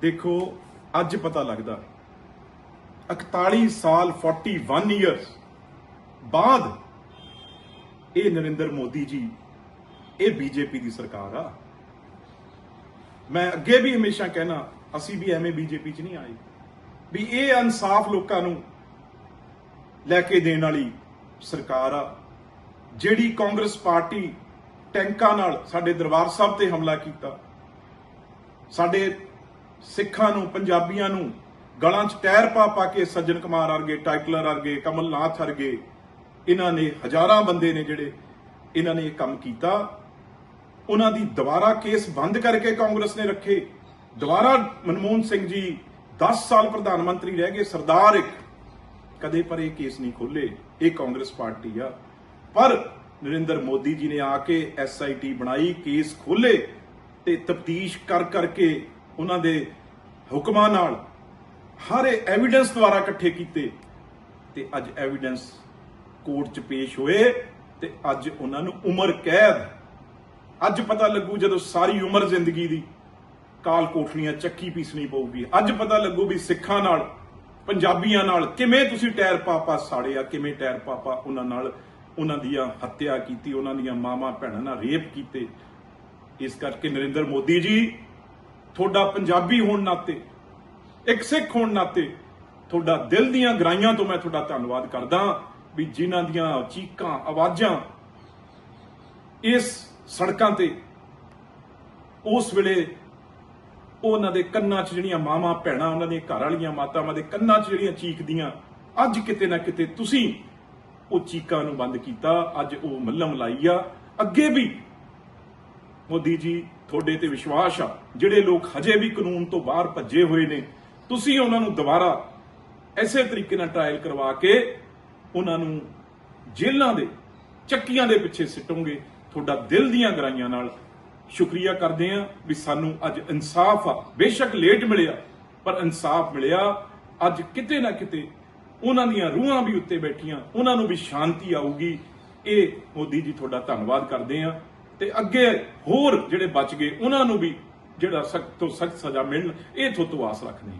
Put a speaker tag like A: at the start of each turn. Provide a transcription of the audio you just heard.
A: ਦੇਖੋ, ਅੱਜ ਪਤਾ ਲੱਗਦਾ। 41 ਸਾਲ 41 ਇਅਰਸ ਬਾਅਦ ਇਹ ਨਰਿੰਦਰ ਮੋਦੀ ਜੀ, ਇਹ ਬੀਜੇਪੀ ਦੀ ਸਰਕਾਰ ਆ। ਮੈਂ ਅੱਗੇ ਵੀ ਹਮੇਸ਼ਾ ਕਹਿਣਾ, ਅਸੀਂ ਵੀ ਐਵੇਂ ਬੀਜੇਪੀ 'ਚ ਨਹੀਂ ਆਏ। ਵੀ ਇਹ ਇਨਸਾਫ ਲੋਕਾਂ ਨੂੰ ਲੈ ਕੇ ਦੇਣ ਵਾਲੀ ਸਰਕਾਰ ਆ, ਜਿਹੜੀ ਕਾਂਗਰਸ ਪਾਰਟੀ ਟੈਂਕਾਂ ਨਾਲ ਸਾਡੇ ਦਰਬਾਰ ਸਾਹਿਬ ਤੇ ਹਮਲਾ ਕੀਤਾ। ਸਾਡੇ ਸਿੱਖਾਂ ਨੂੰ, ਪੰਜਾਬੀਆਂ ਨੂੰ ਗਲਾਂ 'ਚ ਟਾਇਰ ਪਾ ਪਾ ਕੇ ਸੱਜਣ ਕੁਮਾਰ ਵਰਗੇ, ਟਾਈਟਲਰ ਵਰਗੇ, ਕਮਲਨਾਥ ਵਰਗੇ, ਇਹਨਾਂ ਨੇ ਹਜ਼ਾਰਾਂ ਬੰਦੇ ਨੇ ਜਿਹੜੇ ਇਹਨਾਂ ਨੇ ਇਹ ਕੰਮ ਕੀਤਾ। ਉਹਨਾਂ ਦੀ ਦੁਬਾਰਾ ਕੇਸ ਬੰਦ ਕਰਕੇ ਕਾਂਗਰਸ ਨੇ ਰੱਖੇ। ਦੁਬਾਰਾ ਮਨਮੋਹਨ ਸਿੰਘ ਜੀ 10 ਸਾਲ ਪ੍ਰਧਾਨ ਮੰਤਰੀ ਰਹਿ ਗਏ। ਸਰਦਾਰ ਇੱਕ। ਕਦੇ ਪਰ ਇਹ ਕੇਸ ਨਹੀਂ ਖੋਲੇ ਇਹ ਕਾਂਗਰਸ ਪਾਰਟੀ ਆ। ਪਰ ਨਰਿੰਦਰ ਮੋਦੀ ਜੀ ਨੇ ਆ ਕੇ ਐਸਆਈਟੀ ਬਣਾਈ, ਕੇਸ ਖੋਲੇ ਤੇ ਤਫਤੀਸ਼ ਕਰ ਕਰਕੇ ਉਹਨਾਂ ਦੇ ਹੁਕਮਾਂ ਨਾਲ ਹਰ ਐਵੀਡੈਂਸ ਦੁਆਰਾ ਇਕੱਠੇ ਕੀਤੇ ਤੇ ਅੱਜ ਐਵੀਡੈਂਸ ਕੋਰਟ 'ਚ ਪੇਸ਼ ਹੋਏ ਤੇ ਅੱਜ ਉਹਨਾਂ ਨੂੰ ਉਮਰ ਕੈਦ। ਅੱਜ ਪਤਾ ਲੱਗੂ ਜਦੋਂ ਸਾਰੀ ਉਮਰ ਜ਼ਿੰਦਗੀ ਦੀ ਕਾਲ ਕੋਠੜੀਆਂ ਚੱਕੀ ਪੀਸਣੀ ਪਊਗੀ। ਅੱਜ ਪਤਾ ਲੱਗੂ ਵੀ ਸਿੱਖਾਂ ਨਾਲ, ਪੰਜਾਬੀਆਂ ਨਾਲ ਕਿਵੇਂ ਤੁਸੀਂ ਟਾਇਰ ਪਾਪਾ ਸਾੜਿਆ, ਕਿਵੇਂ ਟਾਇਰ ਪਾਪਾ ਉਹਨਾਂ ਨਾਲ ਉਹਨਾਂ ਦੀਆਂ ਹੱਤਿਆ ਕੀਤੀ, ਉਹਨਾਂ ਦੀਆਂ ਮਾਵਾਂ ਭੈਣਾਂ ਨਾਲ ਰੇਪ ਕੀਤੇ। ਇਸ ਕਰਕੇ ਨਰਿੰਦਰ ਮੋਦੀ ਜੀ ਤੁਹਾਡਾ ਪੰਜਾਬੀ ਹੋਣ ਨਾਤੇ, ਇੱਕ ਸਿੱਖ ਹੋਣ ਨਾਤੇ, ਤੁਹਾਡਾ ਦਿਲ ਦੀਆਂ ਗਰਾਈਆਂ ਤੋਂ ਮੈਂ ਤੁਹਾਡਾ ਧੰਨਵਾਦ ਕਰਦਾ ਵੀ ਜਿਨ੍ਹਾਂ ਦੀਆਂ ਚੀਕਾਂ, ਆਵਾਜ਼ਾਂ ਇਸ ਸੜਕਾਂ ਤੇ, ਉਸ ਵੇਲੇ ਉਹਨਾਂ ਦੇ ਕੰਨਾਂ 'ਚ ਜਿਹੜੀਆਂ ਮਾਵਾਂ, ਭੈਣਾਂ, ਉਹਨਾਂ ਦੀਆਂ ਘਰ ਵਾਲੀਆਂ ਮਾਤਾਵਾਂ ਦੇ ਕੰਨਾਂ 'ਚ ਜਿਹੜੀਆਂ ਚੀਕਦੀਆਂ, ਅੱਜ ਕਿਤੇ ਨਾ ਕਿਤੇ ਤੁਸੀਂ ਉਹ ਚੀਕਾਂ ਨੂੰ ਬੰਦ ਕੀਤਾ, ਅੱਜ ਉਹ ਮੱਲਮ ਲਾਈ ਆ। ਅੱਗੇ ਵੀ ਮੋਦੀ ਜੀ ਤੁਹਾਡੇ ਤੇ ਵਿਸ਼ਵਾਸ ਆ, ਜਿਹੜੇ ਲੋਕ ਹਜੇ ਵੀ ਕਾਨੂੰਨ ਤੋਂ ਬਾਹਰ ਭੱਜੇ ਹੋਏ ਨੇ, ਤੁਸੀਂ ਉਹਨਾਂ ਨੂੰ ਦੁਬਾਰਾ ਐਸੇ ਤਰੀਕੇ ਨਾਲ ਟ੍ਰਾਇਲ ਕਰਵਾ ਕੇ ਉਹਨਾਂ ਨੂੰ ਜੇਲ੍ਹਾਂ ਦੇ ਚੱਕੀਆਂ ਦੇ ਪਿੱਛੇ ਸਿੱਟੋਗੇ। ਤੁਹਾਡਾ ਦਿਲ ਦੀਆਂ ਗਰਾਈਆਂ ਨਾਲ ਸ਼ੁਕਰੀਆ ਕਰਦੇ ਆ ਵੀ ਸਾਨੂੰ ਅੱਜ ਇਨਸਾਫ ਆ। ਬੇਸ਼ੱਕ ਲੇਟ ਮਿਲਿਆ, ਪਰ ਇਨਸਾਫ ਮਿਲਿਆ। ਅੱਜ ਕਿਤੇ ਨਾ ਕਿਤੇ ਉਹਨਾਂ ਦੀਆਂ ਰੂਹਾਂ ਵੀ ਉੱਤੇ ਬੈਠੀਆਂ, ਉਹਨਾਂ ਨੂੰ ਵੀ ਸ਼ਾਂਤੀ ਆਊਗੀ। ਇਹ ਮੋਦੀ ਜੀ ਤੁਹਾਡਾ ਧੰਨਵਾਦ ਕਰਦੇ ਆ ਤੇ ਅੱਗੇ ਹੋਰ ਜਿਹੜੇ ਬਚ ਗਏ, ਉਹਨਾਂ ਨੂੰ ਵੀ ਜਿਹੜਾ ਸਖਤ ਤੋਂ ਸਖਤ ਸਜ਼ਾ ਮਿਲਣ, ਇਹ ਤੋਂ ਤੋਂ ਰੱਖਣੀ।